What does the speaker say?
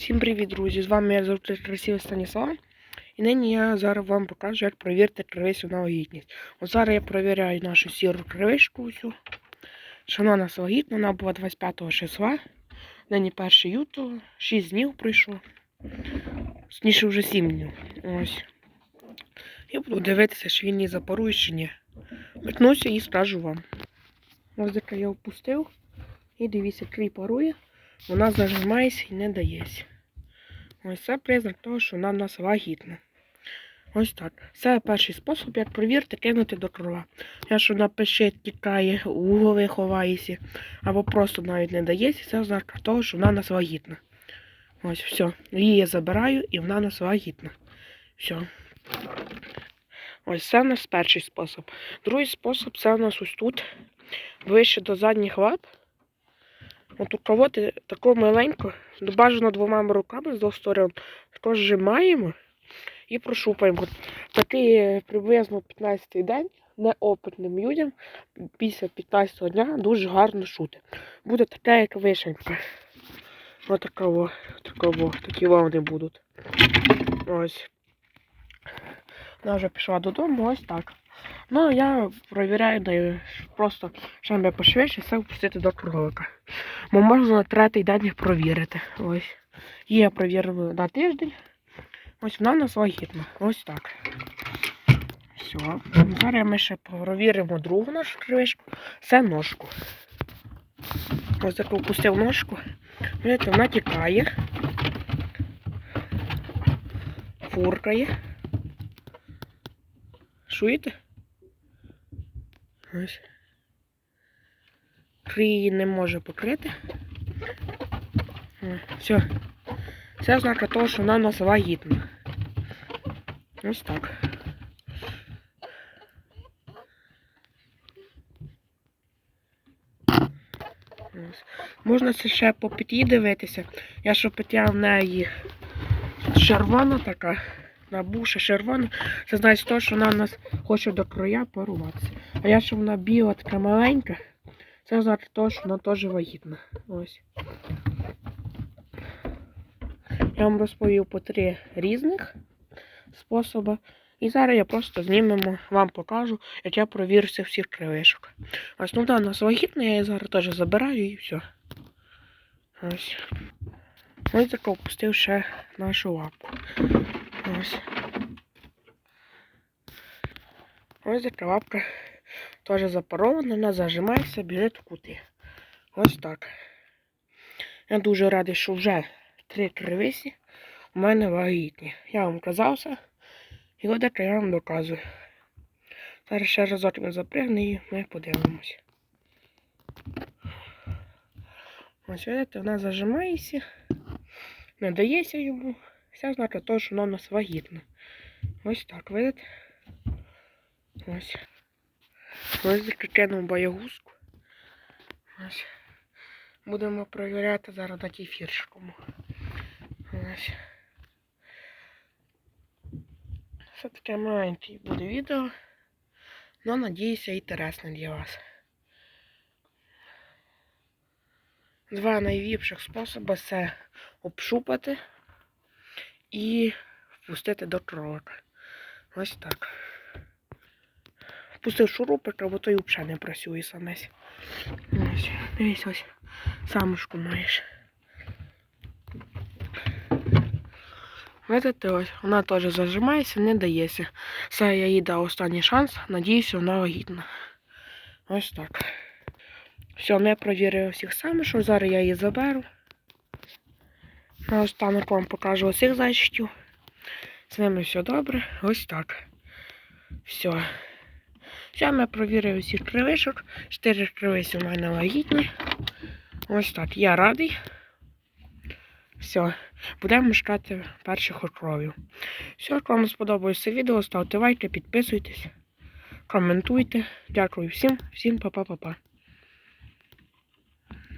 Всім привіт, друзі! З вами як завжди красивий Станіслав. І нині я зараз вам покажу, як перевірити кривисю на вагітність. От зараз я перевіряю нашу сіру кривишку усю. Що вона нас вагітна, вона була 25 числа. Нині 1 лютого, 6 днів пройшло. Сніше вже 7 днів. Ось. Я буду дивитися, чи він її запорує, чи ні. Метнуся і скажу вам. Ось я впустив. І дивіться, крій парує. Вона зажимається і не дається. Ось це признак того, що вона в нас вагітна. Ось так. Це перший спосіб, як провірити, кинути до крова. Якщо вона пише, тікає, уголи ховається, або просто навіть не дається, це ознака того, що вона нас вагітна. Ось, все. Її забираю і вона нас вагітна. Все. Ось це у нас перший спосіб. Другий спосіб це у нас ось тут, вище до задніх лап. От у кого-то таку маленьку, бажано двома руками з двох сторон, також зжимаємо і прошупаємо. Такий приблизно 15-й день неопитним людям після 15-го дня дуже гарно шути. Буде таке, як вишенька. Ось такого, такого, такі вони будуть. Ось. Вона вже пішла додому, ось так. Ну, я провіряю, да, просто щоб пошвидше все впустити до кролика. Бо можна на третій день їх провірити. Ось. Я провірив на тиждень. Ось вона у нас вагітна. Ось так. Все. Зараз ми ще провіримо другу нашу кривишку. Це ножку. Ось таку впустив ножку. Вона тікає. Фуркає. Чуєте? Ось. Крій не може покрити. Все. Це ознака того, що вона нас вагітна. Ось так. Ось. Можна це ще по п'яті дивитися. Я що п'ятя в неї червона така, набуша червона, це значить то, що вона у нас хоче до кроя паруватися. А якщо вона біла така маленька, це значить то, що вона теж вагітна. Ось. Я вам розповів по три різних способи. І зараз я просто знімемо, вам покажу, як я провірився всіх кривишок. Ось ну да, у нас вагітна, я її зараз теж забираю і все. Ось. Ось так опустив ще нашу лапку. Ось. Ось така лапка теж запарована, вона зажимається, біжить в. Ось так. Я дуже радий, що вже три кривисі у мене вагітні. Я вам казався, і от я вам доказую. Зараз ще разок не запрягну і ми подивимося. Ось видите, вона зажимається, не дається йому. Вся знака того, що вона у нас вагітна. Ось так, видите? Ось. Ось закинув боягузку. Ось. Будемо перевіряти зараз на кефірчикому. Ось. Все таке маленьке буде відео. Ну, надіюся, інтересне для вас. Два найліпших способи це обшупати і впустити до кролика. Ось так. Пустив шурупик, бо той взагалі не працює самесь. Ось, дивись ось. Самушку маєш. Видите, ось, вона теж зажимається, не дається. Це я їй дав останній шанс, надіюся, вона вагітна. Ось так. Все, ми провірили всіх самишок, зараз я її заберу. На останок вам покажу усіх зайчиків. З ними все добре. Ось так. Все. Все, ми провірили всіх кривишок. Чотири кривиці у мене вагітні. Ось так. Я радий. Все. Будемо чекати перших окровів. Все, як вам сподобалося відео, ставте лайки, підписуйтесь, коментуйте. Дякую всім, всім па-па-па-па.